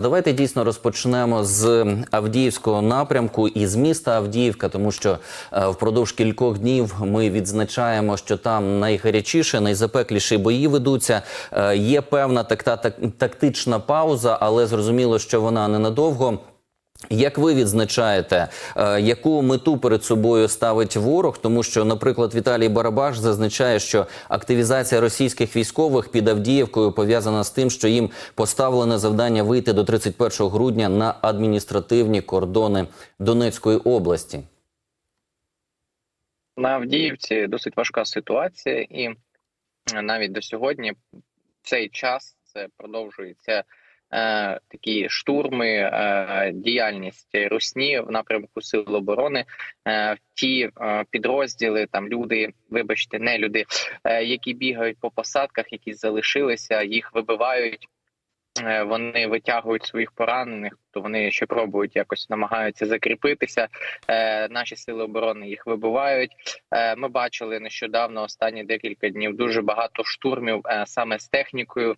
Давайте дійсно розпочнемо з Авдіївського напрямку і з міста Авдіївка, тому що е, впродовж кількох днів ми відзначаємо, що там найгарячіше, найзапекліші бої ведуться. Е, Є певна такта так, тактична пауза, але зрозуміло, що вона ненадовго. Як ви відзначаєте, е, яку мету перед собою ставить ворог? Тому що, наприклад, Віталій Барабаш зазначає, що активізація російських військових під Авдіївкою пов'язана з тим, що їм поставлене завдання вийти до 31 грудня на адміністративні кордони Донецької області. На Авдіївці досить важка ситуація, і навіть до сьогодні цей час це продовжується е, такі штурми, е, діяльність русні в напрямку сил оборони. Е, ті е, підрозділи, там люди, вибачте, не люди, е, які бігають по посадках, які залишилися, їх вибивають. Е, Вони витягують своїх поранених, то вони ще пробують якось намагаються закріпитися. Е, наші сили оборони їх вибивають. Е, Ми бачили нещодавно останні декілька днів дуже багато штурмів е, саме з технікою.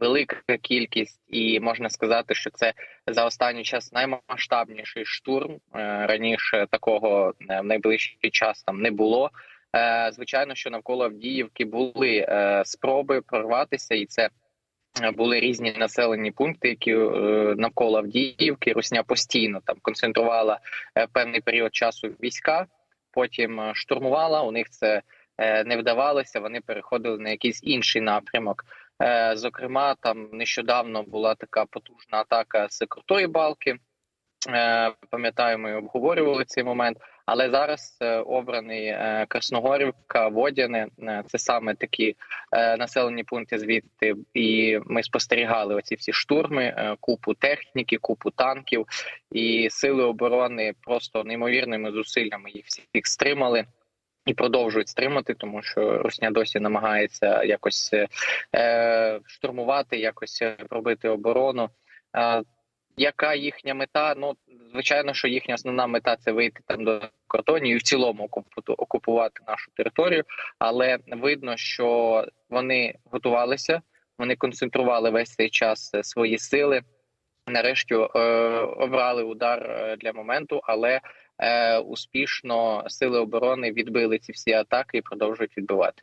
Велика кількість, і можна сказати, що це за останній час наймасштабніший штурм. Е, Раніше такого е, в найближчий час там не було. Е, Звичайно, що навколо Авдіївки були спроби прорватися, і це були різні населені пункти, які навколо Авдіївки Русня постійно там концентрувала певний період часу війська. Потім штурмувала. У них це не вдавалося. Вони переходили на якийсь інший напрямок. Е, Зокрема, там нещодавно була така потужна атака з крутої балки. Е, Пам'ятаю, ми обговорювали цей момент. Але зараз е, обраний Красногорівка, Водяне це саме такі населені пункти звідти. І ми спостерігали оці всі штурми, купу техніки, купу танків, і сили оборони просто неймовірними зусиллями їх всіх стримали. І продовжують стримати, тому що Русня досі намагається якось е, штурмувати, якось е, пробити оборону. Е, яка їхня мета? Ну звичайно, що їхня основна мета це вийти там до кордонів і в цілому окупу- окупувати нашу територію. Але видно, що вони готувалися, вони концентрували весь цей час е, свої сили. Нарешті е, обрали удар е, для моменту, але успішно сили оборони відбили ці всі атаки і продовжують відбивати.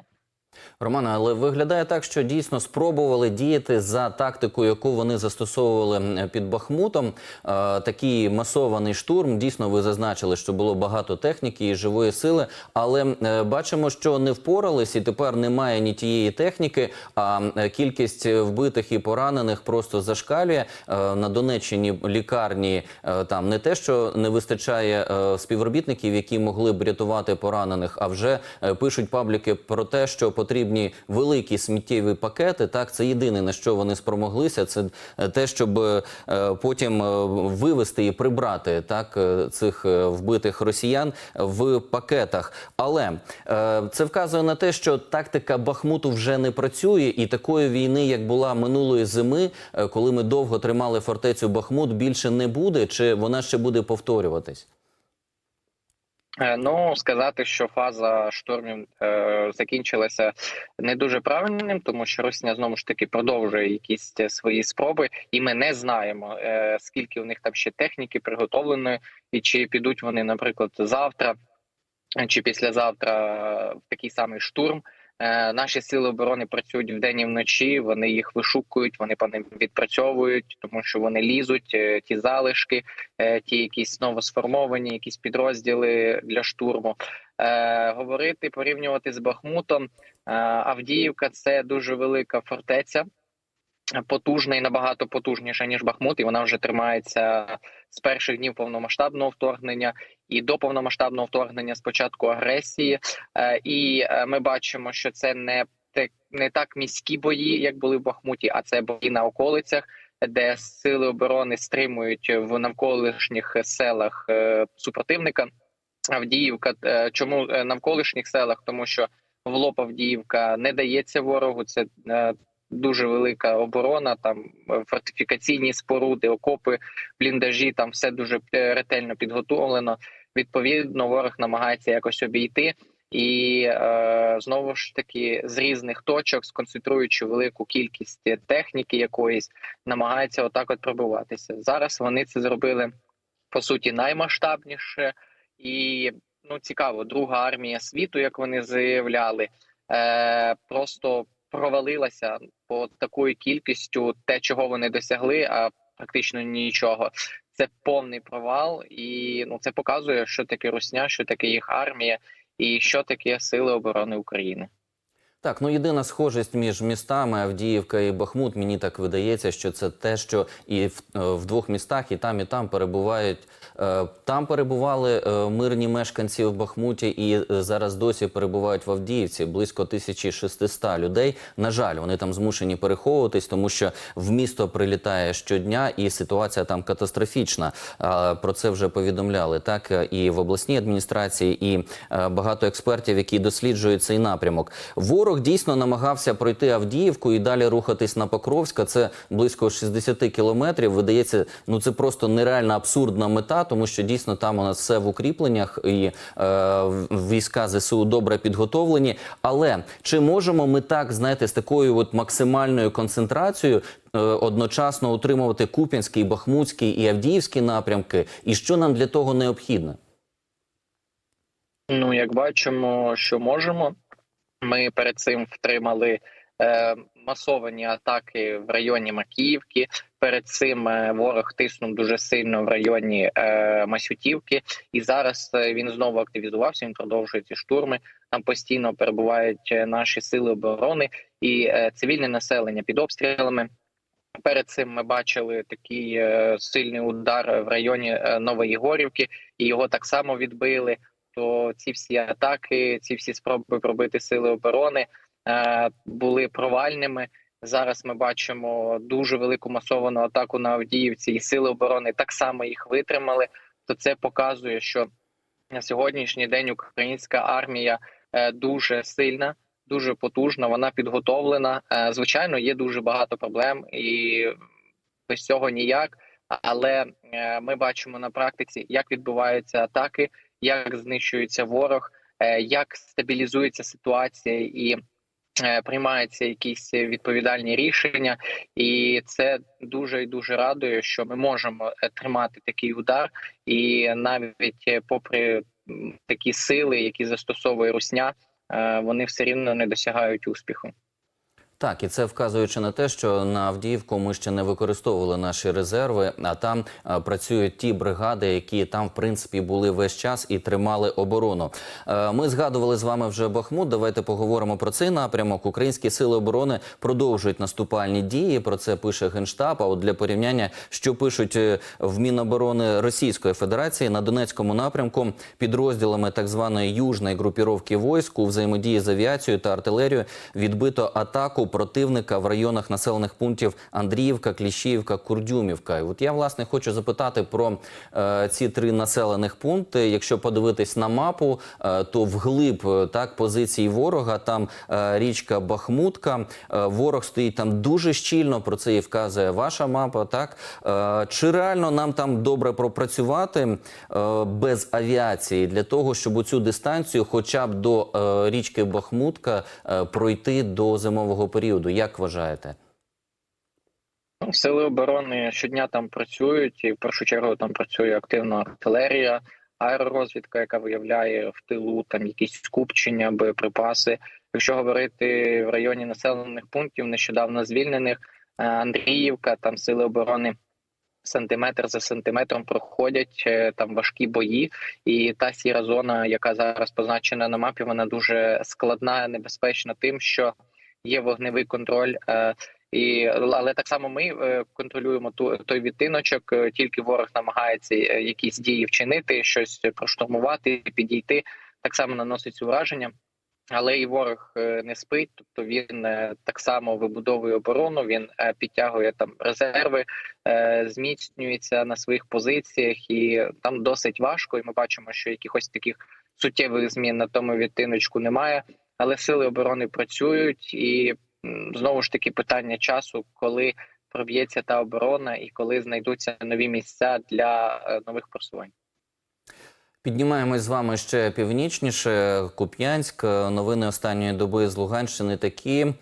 Романе, але виглядає так, що дійсно спробували діяти за тактикою, яку вони застосовували під Бахмутом. Е, такий масований штурм. Дійсно, ви зазначили, що було багато техніки і живої сили, але е, бачимо, що не впорались, і тепер немає ні тієї техніки. А е, кількість вбитих і поранених просто зашкалює. На Донеччині лікарні там не те, що не вистачає співробітників, які могли б рятувати поранених, а вже пишуть пабліки про те, що потрібні великі сміттєві пакети. Так, це єдине на що вони спромоглися. Це е, те, щоб е, потім е, вивезти і прибрати так цих вбитих росіян в пакетах. Але це вказує на те, що тактика Бахмуту вже не працює, і такої війни, як була минулої зими, коли ми довго тримали фортецю Бахмут, більше не буде, чи вона ще буде повторюватись? Е, Ну сказати, що фаза штурмів е, закінчилася не дуже правильним, тому що Росія знову ж таки продовжує якісь е, свої спроби, і ми не знаємо е, скільки у них там ще техніки приготовленої, і чи підуть вони, наприклад, завтра чи післязавтра в такий самий штурм. Е, Наші сили оборони працюють вдень і вночі. Вони їх вишукують, вони по ним відпрацьовують, тому що вони лізуть е, ті залишки, е, ті якісь новосформовані, якісь підрозділи для штурму. Говорити, порівнювати з Бахмутом. Авдіївка це дуже велика фортеця. Потужна і набагато потужніша ніж Бахмут, і вона вже тримається з перших днів повномасштабного вторгнення і до повномасштабного вторгнення з початку агресії. Е, І е, ми бачимо, що це не не так міські бої, як були в Бахмуті, а це бої на околицях, де сили оборони стримують в навколишніх селах е, супротивника. Авдіївка, чому навколишніх селах? Тому що в лоб Авдіївка не дається ворогу. Це дуже велика оборона. Там е, фортифікаційні споруди, окопи, бліндажі. Там все дуже е, ретельно підготовлено. Відповідно, ворог намагається якось обійти. і е, знову ж таки з різних точок, сконцентруючи велику кількість техніки якоїсь, намагаються отак от пробиватися. Зараз вони це зробили по суті наймасштабніше і ну цікаво, друга армія світу, як вони заявляли, е, просто провалилася по такою кількістю, те, чого вони досягли, а практично нічого. Це повний провал, і ну це показує, що таке Русня, що таке їх армія, і що таке сили оборони України. Так, ну єдина схожість між містами Авдіївка і Бахмут. Мені так видається, що це те, що і в, е, в двох містах, і там, і там перебувають. Е, Там перебували е, мирні мешканці в Бахмуті, і е, зараз досі перебувають в Авдіївці близько 1600 людей. На жаль, вони там змушені переховуватись, тому що в місто прилітає щодня, і ситуація там катастрофічна. Про це вже повідомляли так і в обласній адміністрації, і багато експертів, які досліджують цей напрямок. Ворог дійсно намагався пройти Авдіївку і далі рухатись на Покровська. Це близько 60 кілометрів. Видається, ну це просто нереальна абсурдна мета, тому що дійсно там у нас все в укріпленнях і е, війська ЗСУ добре підготовлені. Але чи можемо ми так знаєте з такою от максимальною концентрацією? е, Одночасно утримувати Куп'янський, Бахмутський і Авдіївський напрямки, і що нам для того необхідно? Ну, як бачимо, що можемо. Ми перед цим втримали е, масовані атаки в районі Макіївки. Перед цим е, ворог тиснув дуже сильно в районі е, Масютівки, і зараз е, він знову активізувався. Він продовжує ці штурми. Там постійно перебувають е, наші сили оборони і е, цивільне населення під обстрілами. Перед цим ми бачили такий е, сильний удар в районі е, Нової Горівки, і його так само відбили. То ці всі атаки, ці всі спроби пробити сили оборони були провальними. Зараз ми бачимо дуже велику масовану атаку на Авдіївці, і сили оборони так само їх витримали. То це показує, що на сьогоднішній день українська армія е, дуже сильна, дуже потужна. Вона підготовлена. Е, звичайно, є дуже багато проблем, і без цього ніяк. Але е, ми бачимо на практиці, як відбуваються атаки, як знищується ворог, е, як стабілізується ситуація і е, приймаються якісь відповідальні рішення, і це дуже і дуже радує, що ми можемо е, тримати такий удар, і навіть е, попри такі сили, які застосовує Русня, е, вони все рівно не досягають успіху. Так, і це вказуючи на те, що на Авдіївку ми ще не використовували наші резерви, а там е, працюють ті бригади, які там в принципі були весь час і тримали оборону. Е, ми згадували з вами вже Бахмут. Давайте поговоримо про цей напрямок. Українські сили оборони продовжують наступальні дії. Про це пише генштаб. А от для порівняння, що пишуть е, в Міноборони Російської Федерації на Донецькому напрямку підрозділами так званої южної групіровки войск у взаємодії з авіацією та артилерією відбито атаку противника в районах населених пунктів Андріївка, Кліщіївка, Курдюмівка. І от я власне хочу запитати про е, ці три населених пункти. Якщо подивитись на мапу, е, то вглиб е, так позицій ворога там е, річка Бахмутка. Е, ворог стоїть там дуже щільно. Про це і вказує ваша мапа. Так е, чи реально нам там добре пропрацювати е, без авіації для того, щоб у цю дистанцію, хоча б до е, річки Бахмутка, е, пройти до зимового періоду? Як вважаєте? Ну, Сили оборони щодня там працюють, і в першу чергу там працює активна артилерія, аеророзвідка, яка виявляє в тилу там якісь скупчення, боєприпаси. Якщо говорити в районі населених пунктів, нещодавно звільнених е, Андріївка, там сили оборони сантиметр за сантиметром проходять е, там важкі бої, і та сіра зона, яка зараз позначена на мапі, вона дуже складна, небезпечна тим, що є вогневий контроль. е, і але так само ми е, контролюємо ту той відтиночок. е, Тільки ворог намагається якісь дії вчинити, щось проштурмувати, підійти. Так само наносить ураження. Але і ворог не спить, тобто він так само вибудовує оборону. Він підтягує там резерви, зміцнюється на своїх позиціях, і там досить важко. І ми бачимо, що якихось таких суттєвих змін на тому відтиночку немає. Але сили оборони працюють, і знову ж таки питання часу, коли проб'ється та оборона, і коли знайдуться нові місця для е, нових просувань. Піднімаємось з вами ще північніше. Куп'янськ. Новини останньої доби з Луганщини такі.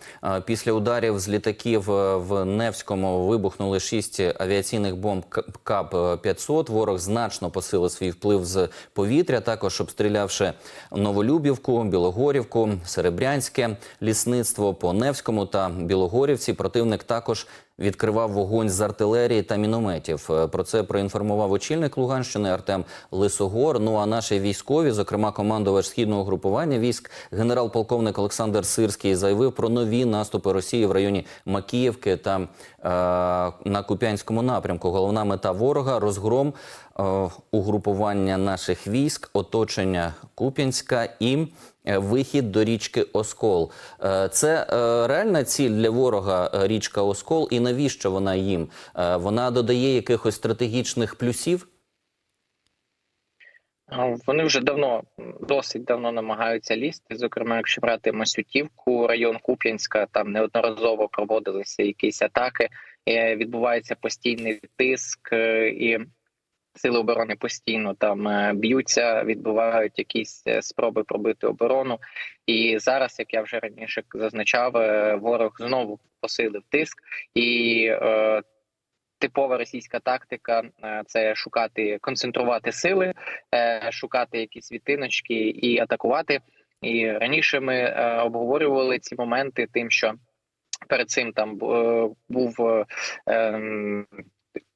Після ударів з літаків е, в Невському вибухнули шість авіаційних бомб КАП-500. Ворог значно посилив свій вплив з повітря, також обстрілявши Новолюбівку, Білогорівку, Серебрянське лісництво по Невському та Білогорівці. Противник також відкривав вогонь з артилерії та мінометів. Е, Про це проінформував очільник Луганщини Артем Лисогор. Ну а наші військові, зокрема командувач східного групування військ, генерал-полковник Олександр Сирський, заявив про нові наступи Росії в районі Макіївки та е, на Куп'янському напрямку. Головна мета ворога розгром е, угрупування наших військ, оточення Куп'янська і е, вихід до річки Оскол. Е, Це е, реальна ціль для ворога річка Оскол, і навіщо вона їм? Вона додає якихось стратегічних плюсів. Вони вже давно, досить давно намагаються лізти. Зокрема, якщо брати Масютівку, район Куп'янська, там неодноразово проводилися якісь атаки. е, Відбувається постійний тиск, е, і сили оборони постійно там е, б'ються, відбувають якісь спроби пробити оборону. І зараз, як я вже раніше зазначав, ворог знову посилив тиск і. Типова російська тактика е, це шукати, концентрувати сили, е, шукати якісь відтиночки і атакувати. І раніше ми е, обговорювали ці моменти, тим, що перед цим там був ем,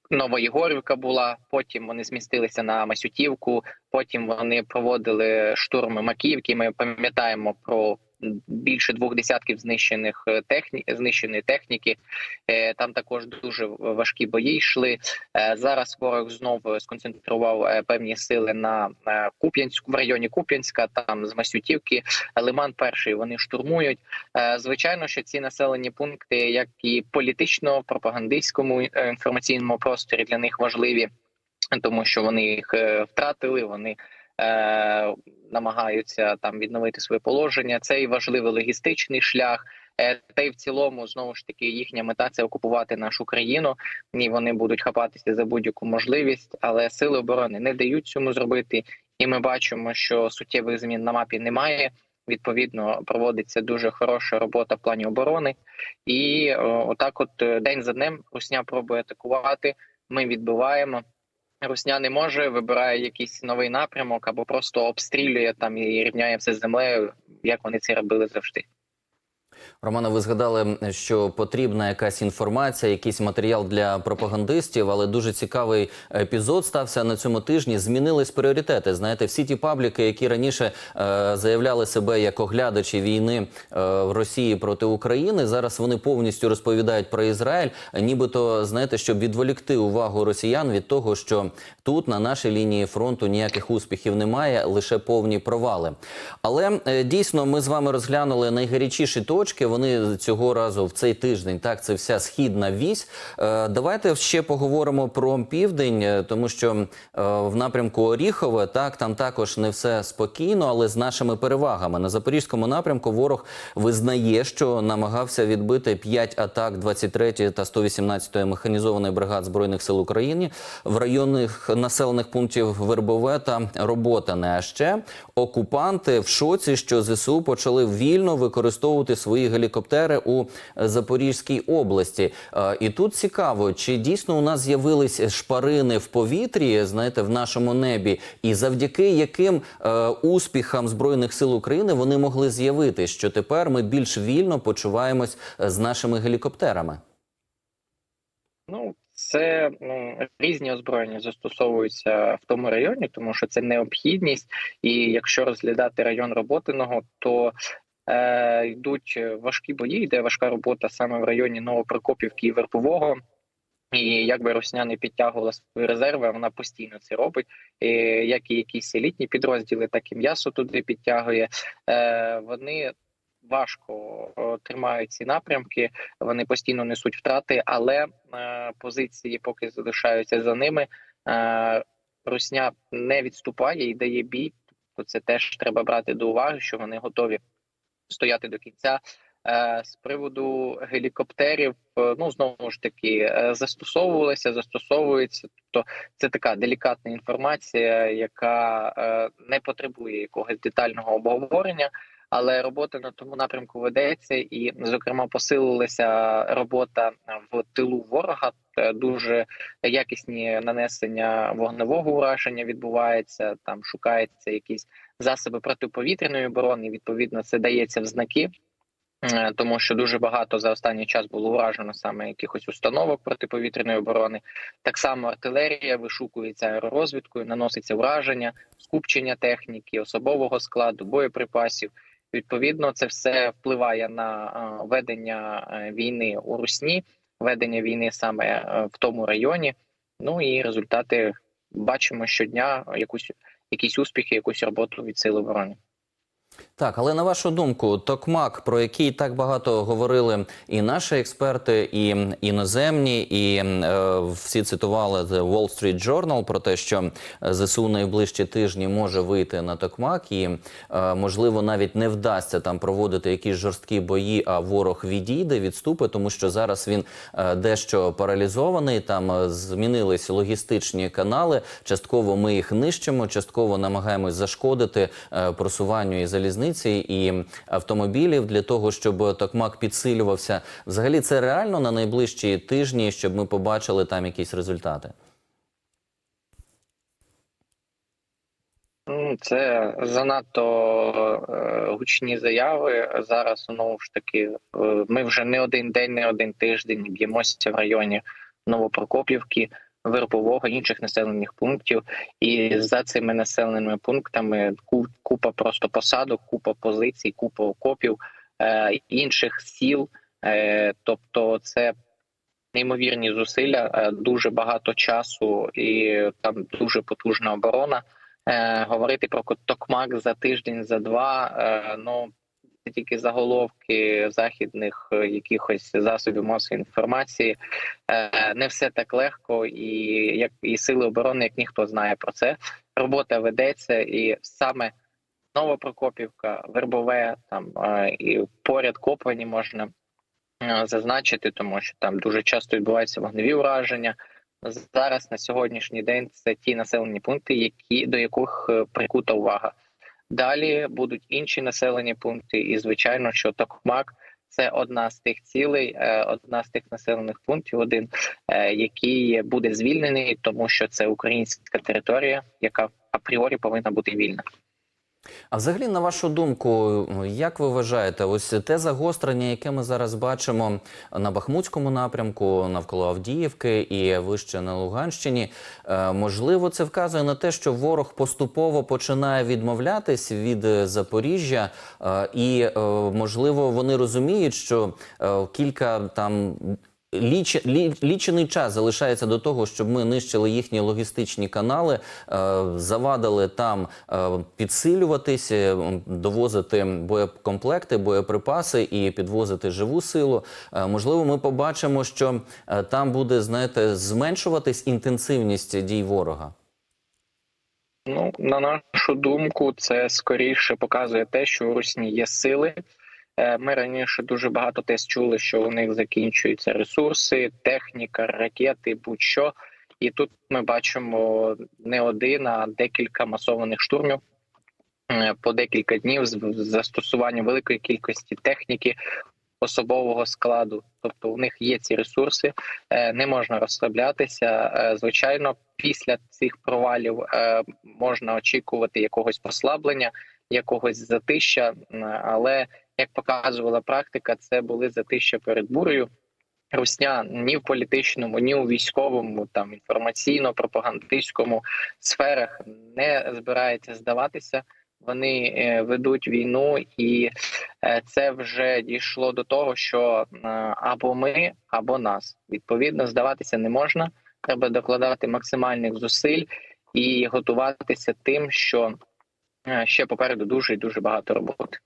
Новоєгорівка була. Потім вони змістилися на Масютівку. Потім вони проводили штурми Макіївки. Ми пам'ятаємо про більше двох десятків знищених е, техні... знищеної техніки. Е, Там також дуже важкі бої йшли. Е, Зараз ворог знову сконцентрував певні сили на Куп'янську в районі Куп'янська, там з Масютівки. Лиман перший вони штурмують. Звичайно, що ці населені пункти, як і політично, пропагандистському інформаційному просторі для них важливі, тому що вони їх втратили. Вони е, намагаються там відновити своє положення. Це і важливий логістичний шлях. Е, Та й в цілому знову ж таки їхня мета це окупувати нашу країну, і вони будуть хапатися за будь-яку можливість, але сили оборони не дають цьому зробити. І ми бачимо, що суттєвих змін на мапі немає. Відповідно, проводиться дуже хороша робота в плані оборони, і отак, от е, день за днем, Русня пробує атакувати. Ми відбиваємо. Русня не може, вибирає якийсь новий напрямок або просто обстрілює там і рівняє все з землею, як вони це робили завжди. Романа, ви згадали, що потрібна якась інформація, якийсь матеріал для пропагандистів, але дуже цікавий епізод стався на цьому тижні. Змінились пріоритети. Знаєте, всі ті пабліки, які раніше е, заявляли себе як оглядачі війни е, Росії проти України, зараз вони повністю розповідають про Ізраїль, нібито знаєте, щоб відволікти увагу росіян від того, що тут на нашій лінії фронту ніяких успіхів немає, лише повні провали. Але е, дійсно ми з вами розглянули найгарячіші точки. Вони цього разу в цей тиждень. Так, це вся східна вісь. Е, Давайте ще поговоримо про південь, е, тому що е, в напрямку Оріхове так там також не все спокійно, але з нашими перевагами на запорізькому напрямку ворог визнає, що намагався відбити 5 атак 23 та 118 механізованої бригад збройних сил України в районних населених пунктів Вербове та Роботане. А ще окупанти в шоці, що ЗСУ почали вільно використовувати свої гелікоптери у Запорізькій області. Е, І тут цікаво, чи дійсно у нас з'явились шпарини в повітрі, знаєте, в нашому небі, і завдяки яким е, успіхам збройних сил України вони могли з'явити, що тепер ми більш вільно почуваємось е, з нашими гелікоптерами. Ну, це ну, різні озброєння застосовуються в тому районі, тому що це необхідність. І якщо розглядати район роботиного, то е, йдуть важкі бої, йде важка робота саме в районі Новопрокопівки і Вербового. І якби Росня не підтягувала свої резерви, вона постійно це робить. І, як і якісь елітні підрозділи, так і м'ясо туди підтягує. Е, Вони важко тримають ці напрямки, вони постійно несуть втрати, але е, позиції поки залишаються за ними. Е, Русня не відступає і дає бій. То це теж треба брати до уваги, що вони готові стояти до кінця. Е, З приводу гелікоптерів, е, ну знову ж таки, е, застосовувалися, застосовується. Тобто це така делікатна інформація, яка не потребує якогось детального обговорення. Але робота на тому напрямку ведеться, і зокрема посилилася робота в тилу ворога. Е, Дуже якісні нанесення вогневого ураження відбувається. Там шукаються якісь засоби протиповітряної оборони. Відповідно, це дається в знаки. Е, Тому що дуже багато за останній час було уражено саме якихось установок протиповітряної оборони. Так само артилерія вишукується аеророзвідкою, наноситься враження, скупчення техніки, особового складу, боєприпасів. Відповідно, це все впливає на ведення е, війни у Русні, ведення війни саме е, в тому районі. Ну і результати бачимо щодня якусь якісь успіхи, якусь роботу від сил оборони. Так, але на вашу думку, Токмак, про який так багато говорили і наші експерти, і іноземні, і е, всі цитували The Wall Street Journal про те, що ЗСУ найближчі тижні може вийти на Токмак, і е, можливо навіть не вдасться там проводити якісь жорсткі бої, а ворог відійде, відступить, тому що зараз він е, дещо паралізований. Там е, змінились логістичні канали. Частково ми їх нищимо, частково намагаємось зашкодити е, просуванню і залізниці, і автомобілів для того, щоб Токмак підсилювався. Взагалі, це реально на найближчі тижні, щоб ми побачили там якісь результати. Ну, Це занадто е, гучні заяви. Зараз знову ж таки е, ми вже не один день, не один тиждень б'ємося в районі Новопрокопівки, Вербового, інших населених пунктів. І за цими населеними пунктами купа просто посадок, купа позицій, купа окопів е, інших сіл. Е, тобто, це неймовірні зусилля, е, дуже багато часу і там дуже потужна оборона. Е, говорити про Токмак за тиждень, за два. Е, ну тільки заголовки західних е, якихось засобів масової інформації. Е, не все так легко, і як і сили оборони, як ніхто знає про це. Робота ведеться, і саме Новопрокопівка, Вербове, там е, і поряд Копані можна зазначити, тому що там дуже часто відбуваються вогневі ураження. Зараз на сьогоднішній день це ті населені пункти, які до яких прикута увага. Далі будуть інші населені пункти, і звичайно, що Токмак це одна з тих цілей, е, одна з тих населених пунктів, один е, який буде звільнений, тому що це українська територія, яка апріорі повинна бути вільна. А взагалі, на вашу думку, як ви вважаєте, ось те загострення, яке ми зараз бачимо на Бахмутському напрямку, навколо Авдіївки і вище на Луганщині, е, можливо, це вказує на те, що ворог поступово починає відмовлятись від е, Запоріжжя, е, і можливо вони розуміють, що кілька там. Ліч, лі, лічений час залишається до того, щоб ми нищили їхні логістичні канали, е, завадили там е, підсилюватись, е, довозити боєкомплекти, боєприпаси і підвозити живу силу. Е, можливо, ми побачимо, що там буде, знаєте, зменшуватись інтенсивність дій ворога. Ну, на нашу думку, це скоріше показує те, що у Русні є сили. Е, Ми раніше дуже багато тест чули, що у них закінчуються ресурси, техніка, ракети, будь-що. І тут ми бачимо не один, а декілька масованих штурмів е, по декілька днів з застосуванням великої кількості техніки, особового складу. Тобто у них є ці ресурси, е, не можна розслаблятися. Звичайно, після цих провалів можна очікувати якогось послаблення, якогось затища, але як показувала практика, це були затища перед бурею. Русня ні в політичному, ні у військовому, там інформаційно-пропагандистському сферах не збирається здаватися. Вони е, ведуть війну, і е, це вже дійшло до того, що е, або ми, або нас. Відповідно, здаватися не можна. Треба докладати максимальних зусиль і готуватися тим, що ще попереду дуже і дуже багато роботи.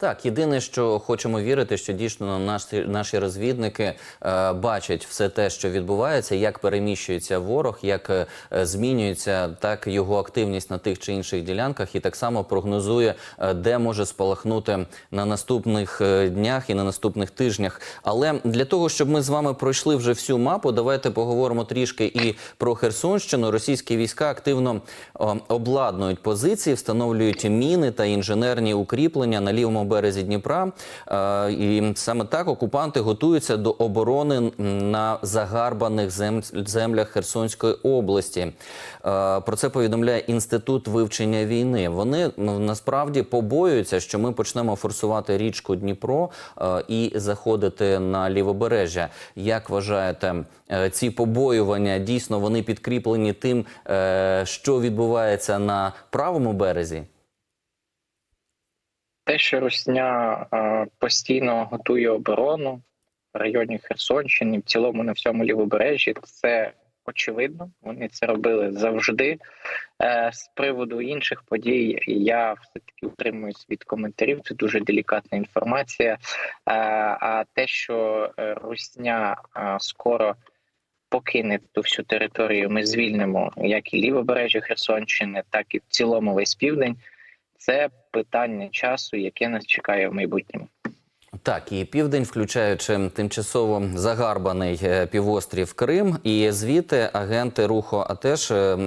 Так, єдине, що хочемо вірити, що дійсно наші, наші розвідники е, бачать все те, що відбувається, як переміщується ворог, як е, змінюється так його активність на тих чи інших ділянках, і так само прогнозує, е, де може спалахнути на наступних е, днях і на наступних тижнях. Але для того, щоб ми з вами пройшли вже всю мапу, давайте поговоримо трішки і про Херсонщину. Російські війська активно о, обладнують позиції, встановлюють міни та інженерні укріплення на лівому березі Дніпра. Е, І саме так окупанти готуються до оборони на загарбаних зем- землях Херсонської області. Е, Про це повідомляє інститут вивчення війни. Вони ну, насправді побоюються, що ми почнемо форсувати річку Дніпро е, і заходити на лівобережжя. Як вважаєте, ці побоювання дійсно вони підкріплені тим, що відбувається на правому березі? Те, що Русня е, постійно готує оборону в районі Херсонщини, в цілому на всьому лівобережжі, це очевидно. Вони це робили завжди. Е, з приводу інших подій я все таки утримуюсь від коментарів. Це дуже делікатна інформація. Е, а те, що Русня скоро покине ту всю територію, ми звільнимо як і лівобережжя Херсонщини, так і в цілому весь південь. Це питання часу, яке нас чекає в майбутньому. Так, і південь, включаючи тимчасово загарбаний е, півострів Крим, і звідти агенти руху АТЕШ е,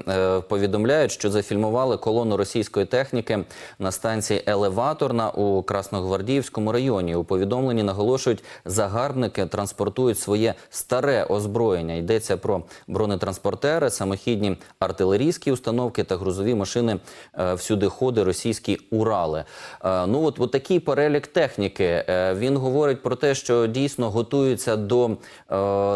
повідомляють, що зафільмували колону російської техніки на станції Елеваторна у Красногвардіївському районі. У повідомленні наголошують, загарбники транспортують своє старе озброєння. Йдеться про бронетранспортери, самохідні артилерійські установки та грузові машини е, всюди ходи російські Урали. Ну от, от такий перелік техніки. Він говорить про те, що дійсно готуються до е,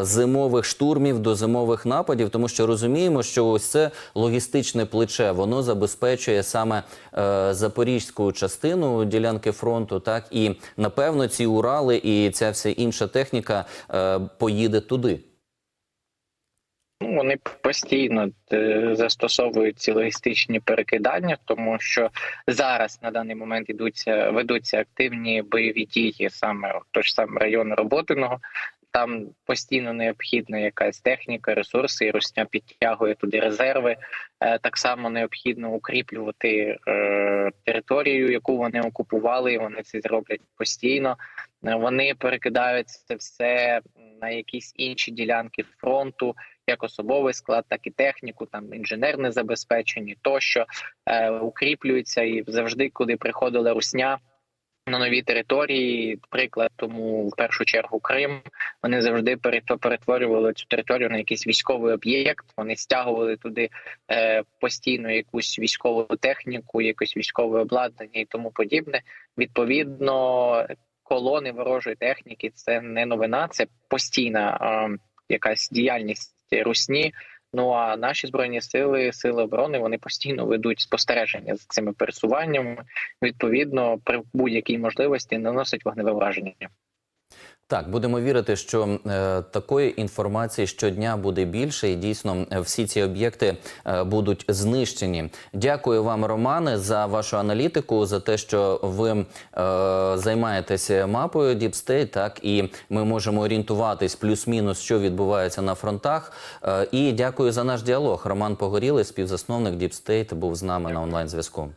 зимових штурмів, до зимових нападів, тому що розуміємо, що ось це логістичне плече, воно забезпечує саме е, запорізьку частину ділянки фронту. Так і напевно ці Урали і ця вся інша техніка е, поїде туди. Ну, вони постійно е, застосовують ці логістичні перекидання, тому що зараз на даний момент ідуться ведуться активні бойові дії саме той ж самий район Роботиного. Там постійно необхідна якась техніка, ресурси, і Росня підтягує туди резерви. Е, Так само необхідно укріплювати е, територію, яку вони окупували. і Вони це зроблять постійно. Вони перекидають це все на якісь інші ділянки фронту, як особовий склад, так і техніку, там інженерне забезпечення, тощо е, укріплюються і завжди, куди приходила русня. На нові території, приклад тому в першу чергу Крим. Вони завжди перетворювали цю територію на якийсь військовий об'єкт. Вони стягували туди е, постійно якусь військову техніку, якесь військове обладнання і тому подібне. Відповідно, колони ворожої техніки це не новина, це постійна е, якась діяльність русні. Ну а наші збройні сили, сили оборони, вони постійно ведуть спостереження з цими пересуваннями. Відповідно, при будь-якій можливості наносять вогневе враження. Так, будемо вірити, що е, такої інформації щодня буде більше, і дійсно всі ці об'єкти е, будуть знищені. Дякую вам, Романе, за вашу аналітику, за те, що ви е, займаєтеся мапою State, так і ми можемо орієнтуватись плюс-мінус, що відбувається на фронтах. Е, і дякую за наш діалог. Роман Погорілий, співзасновник State, був з нами на онлайн зв'язку.